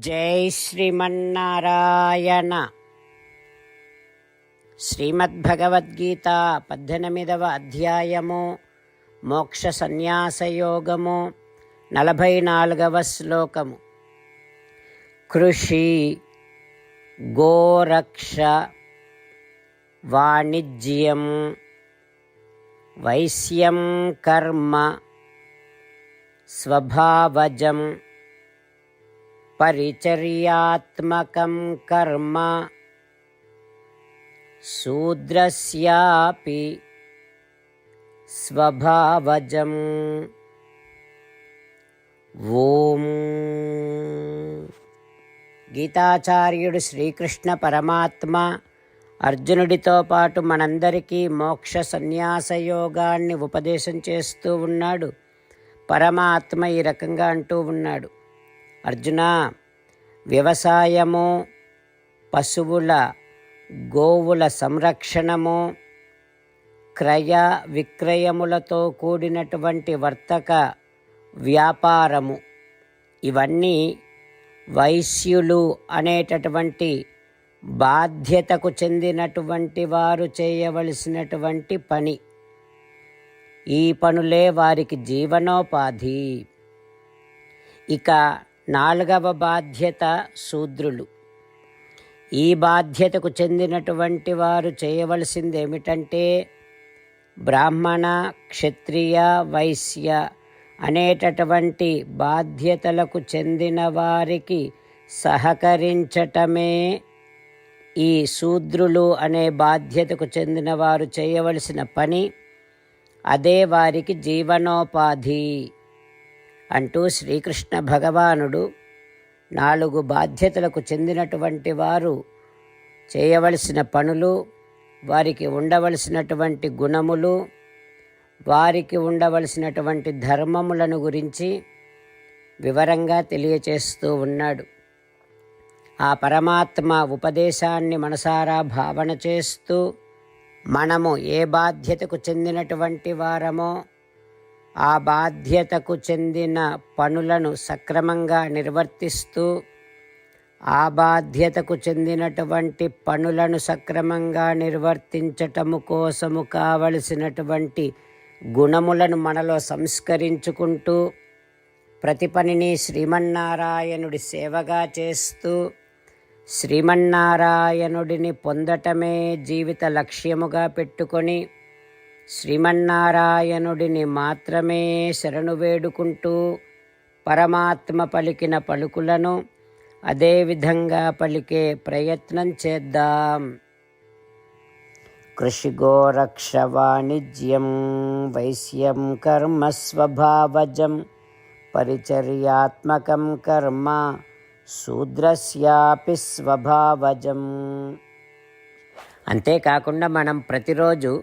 జై శ్రీమన్నారాయణ. శ్రీమద్భగవద్గీత పద్దెనిమిదవ అధ్యాయము మోక్ష సన్యాసయోగము నలభై నాలుగవ శ్లోకము. కృషి గోరక్ష వాణిజ్యం వైశ్యం కర్మ స్వభావజం परिचर्यात्मकं कर्म शूद्रस्यापि स्वभावजम् ఓం గీతాచార్యుడు శ్రీకృష్ణ పరమాత్మ అర్జునుడితో పాటు మనందరికీ మోక్ష సన్యాస యోగాన్ని ఉపదేశం చేస్తూ ఉన్నాడు పరమాత్మ ఈ రకంగా అంటూ ఉన్నాడు అర్జున వ్యవసాయము పశువుల గోవుల సంరక్షణము క్రయ విక్రయములతో కూడినటువంటి వర్తక వ్యాపారము. ఇవన్నీ వైశ్యులు అనేటటువంటి బాధ్యతకు చెందినటువంటి వారు చేయవలసినటువంటి పని. ఈ పనులే వారికి జీవనోపాధి. ఇక నాలుగవ బాధ్యత శూద్రులు. ఈ బాధ్యతకు చెందినటువంటి వారు చేయవలసింది ఏమిటంటే బ్రాహ్మణ క్షత్రియ వైశ్య అనేటటువంటి బాధ్యతలకు చెందిన వారికి సహకరించటమే ఈ శూద్రులు అనే బాధ్యతకు చెందిన వారు చేయవలసిన పని అదే వారికి జీవనోపాధి. అంటూ శ్రీకృష్ణ భగవానుడు నాలుగు బాధ్యతలకు చెందినటువంటి వారు చేయవలసిన పనులు వారికి ఉండవలసినటువంటి గుణములు వారికి ఉండవలసినటువంటి ధర్మములను గురించి వివరంగా తెలియచేస్తూ ఉన్నాడు. ఆ పరమాత్మ ఉపదేశాన్ని మనసారా భావన చేస్తూ మనము ఏ బాధ్యతకు చెందినటువంటి వారమో ఆ బాధ్యతకు చెందిన పనులను సక్రమంగా నిర్వర్తిస్తూ ఆ బాధ్యతకు చెందినటువంటి పనులను సక్రమంగా నిర్వర్తించటము కోసము కావలసినటువంటి గుణములను మనలో సంస్కరించుకుంటూ ప్రతి పనిని శ్రీమన్నారాయణుడి సేవగా చేస్తూ శ్రీమన్నారాయణుడిని పొందటమే జీవిత లక్ష్యముగా పెట్టుకొని శ్రీమన్నారాయణుడిని మాత్రమే శరణు వేడుకుంటూ పరమాత్మ పలికిన పలుకులను అదేవిధంగా పలికే ప్రయత్నం చేద్దాం. కృషిగోరక్ష వాణిజ్యం వైశ్యం కర్మ స్వభావజం పరిచర్యాత్మకం కర్మ శూద్రస్యాపి స్వభావజం. అంతేకాకుండా మనం ప్రతిరోజు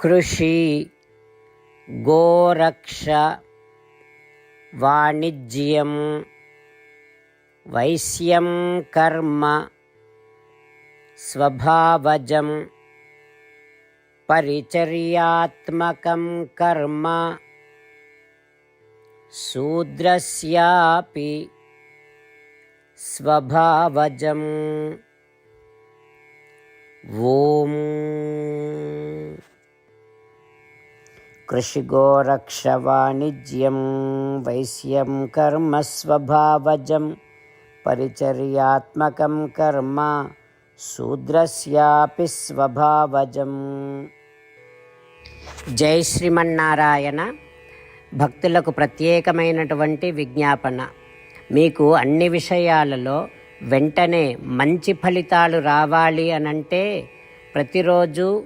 కృషి గోరక్ష వాణిజ్యం వైశ్యం కర్మ స్వభావజం పరిచర్యాత్మకం కర్మ శూద్రస్యాపి స్వభావజం. ఓం कृषिगोरक्षवाणिज्यं वैश्यं कर्म स्वभावजं परिचर्यात्मकं कर्म शूद्रस्यापि स्वभावजम् జై శ్రీమన్నారాయణ భక్తులకు ప్రత్యేకమైనటువంటి విజ్ఞాపన మీకు అన్ని విషయాలలో వెంటనే మంచి ఫలితాలు రావాలి అనంటే ప్రతిరోజు